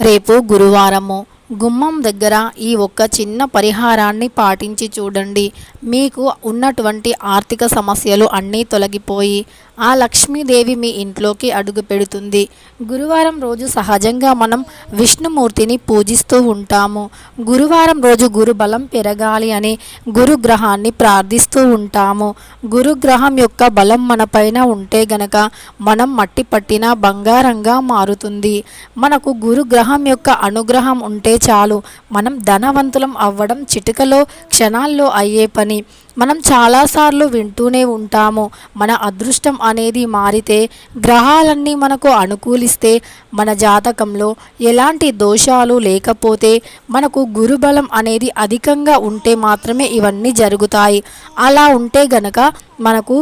రేపు గురువారము. గుమ్మం దగ్గర ఈ ఒక్క చిన్న పరిహారాన్ని పాటించి చూడండి. మీకు ఉన్నటువంటి ఆర్థిక సమస్యలు అన్నీ తొలగిపోయి ఆ లక్ష్మీదేవి మీ ఇంట్లోకి అడుగు పెడుతుంది. గురువారం రోజు సహజంగా మనం విష్ణుమూర్తిని పూజిస్తూ ఉంటాము. గురువారం రోజు గురు బలం పెరగాలి అని గురుగ్రహాన్ని ప్రార్థిస్తూ ఉంటాము. గురుగ్రహం యొక్క బలం మన పైన ఉంటే గనక మనం మట్టి పట్టిన బంగారంగా మారుతుంది. మనకు గురుగ్రహం యొక్క అనుగ్రహం ఉంటే చాలు. మనం ధనవంతులం అవ్వడం చిటికలో క్షణాల్లో అయ్యే పని. మనం చాలాసార్లు వింటూనే ఉంటాము. మన అదృష్టం అనేది మారితే గ్రహాలన్నీ మనకు అనుకూలిస్తే మన జాతకంలో ఎలాంటి దోషాలు లేకపోతే మనకు గురుబలం అనేది అధికంగా ఉంటే మాత్రమే ఇవన్నీ జరుగుతాయి. అలా ఉంటే గనక మనకు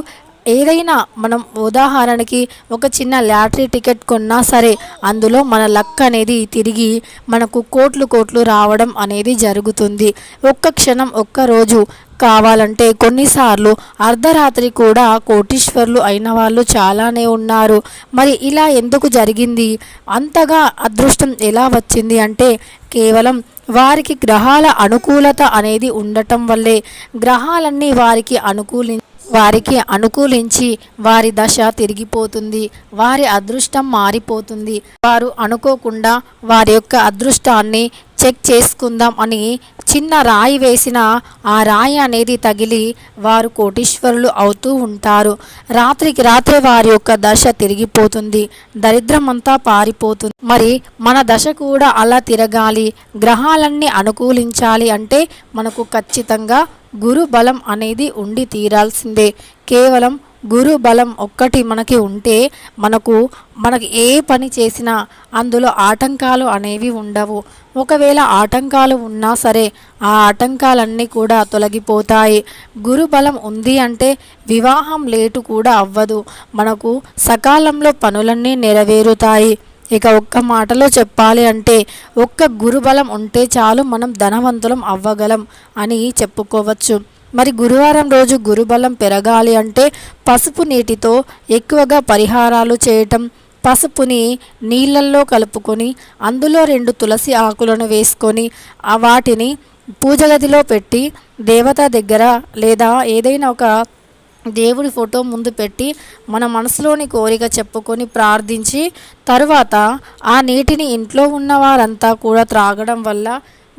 ఏదైనా మనం ఉదాహరణకి ఒక చిన్న లాటరీ టికెట్ కొన్నా సరే అందులో మన లక్ అనేది తిరిగి మనకు కోట్లు కోట్లు రావడం అనేది జరుగుతుంది. ఒక్క క్షణం ఒక్క రోజు కావాలంటే కొన్నిసార్లు అర్ధరాత్రి కూడా కోటీశ్వర్లు అయిన వాళ్ళు చాలానే ఉన్నారు. మరి ఇలా ఎందుకు జరిగింది? అంతగా అదృష్టం ఎలా వచ్చింది అంటే కేవలం వారికి గ్రహాల అనుకూలత అనేది ఉండటం వల్లే. గ్రహాలన్నీ వారికి అనుకూలి వారికి అనుకూలించి వారి దశ తిరిగిపోతుంది వారి అదృష్టం మారిపోతుంది. వారు అనుకోకుండా వారి యొక్క అదృష్టాన్ని చెక్ చేసుకుందాం అని చిన్న రాయి వేసిన ఆ రాయి అనేది తగిలి వారు కోటీశ్వరులు అవుతూ ఉంటారు. రాత్రికి రాత్రే వారి యొక్క దశ తిరిగిపోతుంది. దరిద్రమంతా పారిపోతుంది. మరి మన దశ కూడా అలా తిరగాలి. గ్రహాలన్నీ అనుకూలించాలి అంటే మనకు ఖచ్చితంగా గురు బలం అనేది ఉండి తీరాల్సిందే. కేవలం గురు బలం ఒక్కటి మనకి ఉంటే మనకు మనకి ఏ పని చేసినా అందులో ఆటంకాలు అనేవి ఉండవు. ఒకవేళ ఆటంకాలు ఉన్నా సరే ఆ ఆటంకాలన్నీ కూడా తొలగిపోతాయి. గురు బలం ఉంది అంటే వివాహం లేటు కూడా అవ్వదు. మనకు సకాలంలో పనులన్నీ నెరవేరుతాయి. ఇక ఒక్క మాటలో చెప్పాలి అంటే ఒక్క గురుబలం ఉంటే చాలు మనం ధనవంతులం అవ్వగలం అని చెప్పుకోవచ్చు. మరి గురువారం రోజు గురుబలం పెరగాలి అంటే పసుపు నీటితో ఎక్కువగా పరిహారాలు చేయటం పసుపుని నీళ్ళల్లో కలుపుకొని అందులో రెండు తులసి ఆకులను వేసుకొని ఆ వాటిని పూజగదిలో పెట్టి దేవత దగ్గర లేదా ఏదైనా ఒక దేవుడి ఫోటో ముందు పెట్టి మన మనసులోని కోరిక చెప్పుకొని ప్రార్థించి తరువాత ఆ నీటిని ఇంట్లో ఉన్న వారంతా కూడా త్రాగడం వల్ల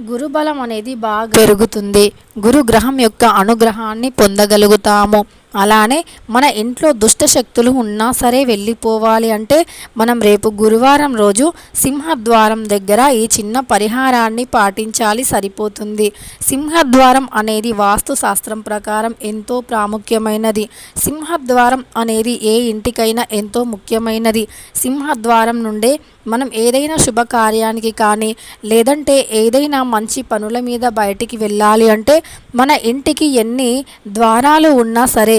గురుబలం అనేది బాగా పెరుగుతుంది. గురు గ్రహం యొక్క అనుగ్రహాన్ని పొందగలుగుతాము. అలానే మన ఇంట్లో దుష్ట శక్తులు ఉన్నా సరే వెళ్ళిపోవాలి అంటే మనం రేపు గురువారం రోజు సింహద్వారం దగ్గర ఈ చిన్న పరిహారాన్ని పాటించాలి సరిపోతుంది. సింహద్వారం అనేది వాస్తుశాస్త్రం ప్రకారం ఎంతో ప్రాముఖ్యమైనది. సింహద్వారం అనేది ఏ ఇంటికైనా ఎంతో ముఖ్యమైనది. సింహద్వారం నుండే మనం ఏదైనా శుభకార్యానికి కానీ లేదంటే ఏదైనా మంచి పనుల మీద బయటికి వెళ్ళాలి అంటే మన ఇంటికి ఎన్ని ద్వారాలు ఉన్నా సరే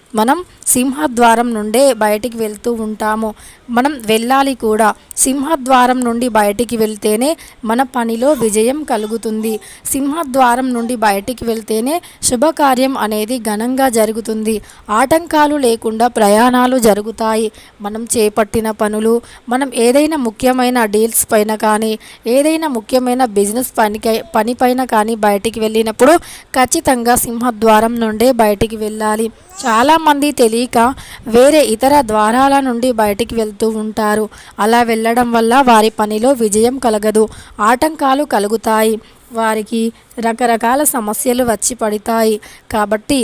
మనం సింహద్వారం నుండే బయటికి వెళ్తూ ఉంటాము. మనం వెళ్ళాలి కూడా. సింహద్వారం నుండి బయటికి వెళ్తేనే మన పనిలో విజయం కలుగుతుంది. సింహద్వారం నుండి బయటికి వెళ్తేనే శుభకార్యం అనేది ఘనంగా జరుగుతుంది. ఆటంకాలు లేకుండా ప్రయాణాలు జరుగుతాయి. మనం చేపట్టిన పనులు మనం ఏదైనా ముఖ్యమైన డీల్స్ పైన కానీ ఏదైనా ముఖ్యమైన బిజినెస్ పనికై పనిపైన కానీ బయటికి వెళ్ళినప్పుడు ఖచ్చితంగా సింహద్వారం నుండే బయటికి వెళ్ళాలి. చాలా చాలామంది తెలియక వేరే ఇతర ద్వారాల నుండి బయటికి వెళ్తూ ఉంటారు. అలా వెళ్ళడం వల్ల వారి పనిలో విజయం కలగదు. ఆటంకాలు కలుగుతాయి. వారికి రకరకాల సమస్యలు వచ్చి పడతాయి. కాబట్టి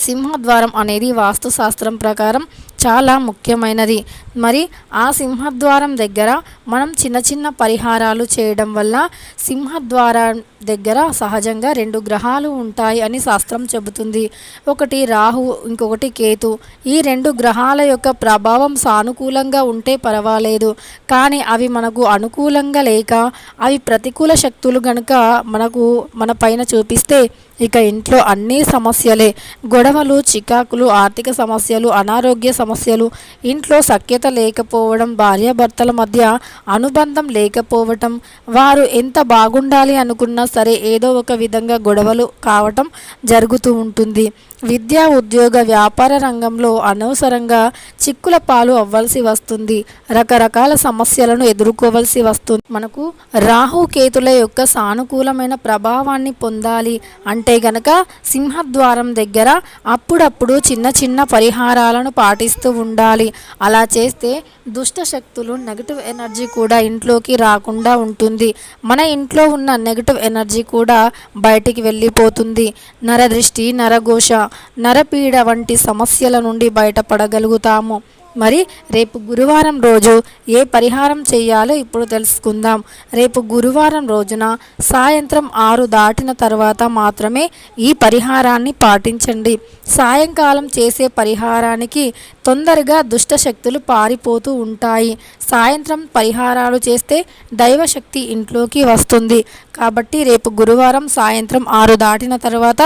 సింహద్వారం అనేది వాస్తుశాస్త్రం ప్రకారం చాలా ముఖ్యమైనది. మరి ఆ సింహద్వారం దగ్గర మనం చిన్న చిన్న పరిహారాలు చేయడం వల్ల సింహద్వారం దగ్గర సహజంగా రెండు గ్రహాలు ఉంటాయి అని శాస్త్రం చెబుతుంది. ఒకటి రాహు ఇంకొకటి కేతు. ఈ రెండు గ్రహాల యొక్క ప్రభావం సానుకూలంగా ఉంటే పర్వాలేదు. కానీ అవి మనకు అనుకూలంగా లేక అవి ప్రతికూల శక్తులు గనుక మనకు మన పైన చూపిస్తే ఇక ఇంట్లో అన్ని సమస్యలే. గొడవలు చికాకులు ఆర్థిక సమస్యలు అనారోగ్య సమస్యలు ఇంట్లో సఖ్యత లేకపోవడం భార్యాభర్తల మధ్య అనుబంధం లేకపోవటం వారు ఎంత బాగుండాలి అనుకున్నా సరే ఏదో ఒక విధంగా గొడవలు కావటం జరుగుతూ ఉంటుంది. విద్యా ఉద్యోగ వ్యాపార రంగంలో అనవసరంగా చిక్కుల పాలు అవ్వాల్సి వస్తుంది. రకరకాల సమస్యలను ఎదుర్కోవలసి వస్తుంది. మనకు రాహు కేతుల యొక్క సానుకూలమైన ప్రభావాన్ని పొందాలి అంటే గనక సింహద్వారం దగ్గర అప్పుడప్పుడు చిన్న చిన్న పరిహారాలను పాటిస్తూ ఉండాలి. అలా చేస్తే దుష్ట శక్తులు నెగటివ్ ఎనర్జీ కూడా ఇంట్లోకి రాకుండా ఉంటుంది. మన ఇంట్లో ఉన్న నెగటివ్ ఎనర్జీ కూడా బయటికి వెళ్ళిపోతుంది. నరదృష్టి నరఘోష నరపీడ వంటి సమస్యల నుండి బయటపడగలుగుతాము. మరి రేపు గురువారం రోజు ఏ పరిహారం చేయాలో ఇప్పుడు తెలుసుకుందాం. రేపు గురువారం రోజున సాయంత్రం ఆరు దాటిన తర్వాత మాత్రమే ఈ పరిహారాన్ని పాటించండి. సాయంకాలం చేసే పరిహారానికి తొందరగా దుష్ట శక్తులు పారిపోతూ ఉంటాయి. సాయంత్రం పరిహారాలు చేస్తే దైవశక్తి ఇంట్లోకి వస్తుంది. కాబట్టి రేపు గురువారం సాయంత్రం ఆరు దాటిన తర్వాత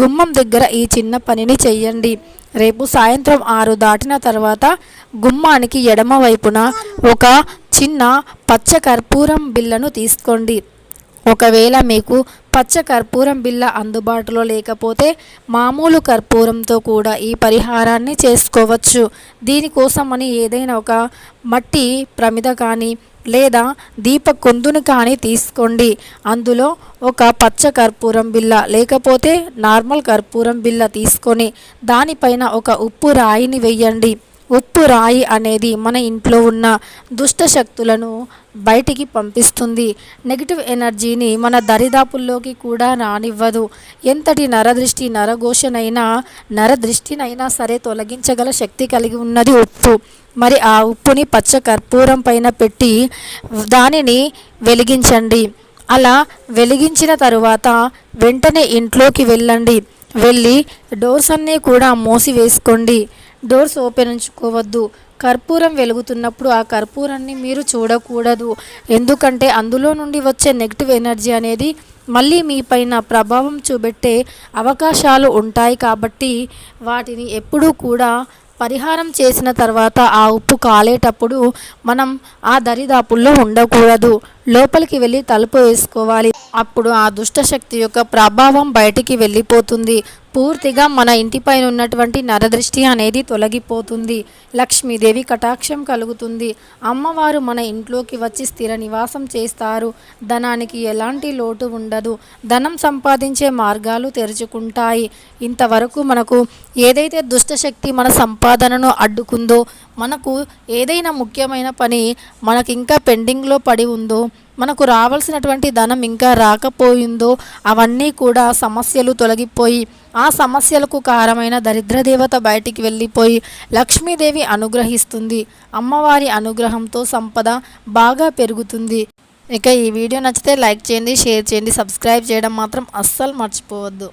గుమ్మం దగ్గర ఈ చిన్న పనిని చెయ్యండి రేపు సాయంత్రం ఆరు దాటిన తర్వాత గుమ్మానికి ఎడమ వైపున ఒక చిన్న పచ్చ కర్పూరం బిళ్ళను తీసుకోండి. ఒకవేళ మీకు పచ్చ కర్పూరం బిళ్ళ అందుబాటులో లేకపోతే మామూలు కర్పూరంతో కూడా ఈ పరిహారాన్ని చేసుకోవచ్చు. దీనికోసమని ఏదైనా ఒక మట్టి ప్రమిద కానీ లేదా దీప కుందును కానీ తీసుకోండి. అందులో ఒక పచ్చ కర్పూరం బిల్ల లేకపోతే నార్మల్ కర్పూరం బిల్ల తీసుకొని దానిపైన ఒక ఉప్పు రాయిని వెయ్యండి ఉప్పు రాయి అనేది మన ఇంట్లో ఉన్న దుష్ట శక్తులను బయటికి పంపిస్తుంది. నెగిటివ్ ఎనర్జీని మన దరిదాపుల్లోకి కూడా రానివ్వదు. ఎంతటి నరదృష్టి నరఘోషనైనా నరదృష్టినైనా సరే తొలగించగల శక్తి కలిగి ఉన్నది ఉప్పు. మరి ఆ ఉప్పుని పచ్చ కర్పూరం పైన పెట్టి దానిని వెలిగించండి. అలా వెలిగించిన తరువాత వెంటనే ఇంట్లోకి వెళ్ళండి. వెళ్ళి డోర్స్ అన్నీ కూడా మూసివేసుకోండి. డోర్స్ ఓపెన్ ఉంచుకోవద్దు కర్పూరం వెలుగుతున్నప్పుడు ఆ కర్పూరాన్ని మీరు చూడకూడదు. ఎందుకంటే అందులో నుండి వచ్చే నెగిటివ్ ఎనర్జీ అనేది మళ్ళీ మీ పైన ప్రభావం చూపెట్టే అవకాశాలు ఉంటాయి కాబట్టి వాటిని ఎప్పుడూ కూడా పరిహారం చేసిన తర్వాత ఆ ఉప్పు కాలేటప్పుడు మనం ఆ దరిదాపుల్లో ఉండకూడదు. లోపలికి వెళ్ళి తలుపు వేసుకోవాలి. అప్పుడు ఆ దుష్టశక్తి యొక్క ప్రభావం బయటికి వెళ్ళిపోతుంది. పూర్తిగా మన ఇంటిపైన ఉన్నటువంటి నరదృష్టి అనేది తొలగిపోతుంది. లక్ష్మీదేవి కటాక్షం కలుగుతుంది. అమ్మవారు మన ఇంట్లోకి వచ్చి స్థిర నివాసం చేస్తారు. ధనానికి ఎలాంటి లోటు ఉండదు. ధనం సంపాదించే మార్గాలు తెరుచుకుంటాయి. ఇంతవరకు మనకు ఏదైతే దుష్టశక్తి మన సంపాదనను అడ్డుకుందో మనకు ఏదైనా ముఖ్యమైన పని మనకి ఇంకా పెండింగ్లో పడి ఉందో మనకు రావాల్సినటువంటి ధనం ఇంకా రాకపోయిందో అవన్నీ కూడా సమస్యలు తొలగిపోయి ఆ సమస్యలకు కారమైన దరిద్ర దేవత బయటికి వెళ్ళిపోయి లక్ష్మీదేవి అనుగ్రహిస్తుంది. అమ్మవారి అనుగ్రహంతో సంపద బాగా పెరుగుతుంది. ఇక ఈ వీడియో నచ్చితే లైక్ చేయండి షేర్ చేయండి సబ్స్క్రైబ్ చేయడం మాత్రం అస్సలు మర్చిపోవద్దు.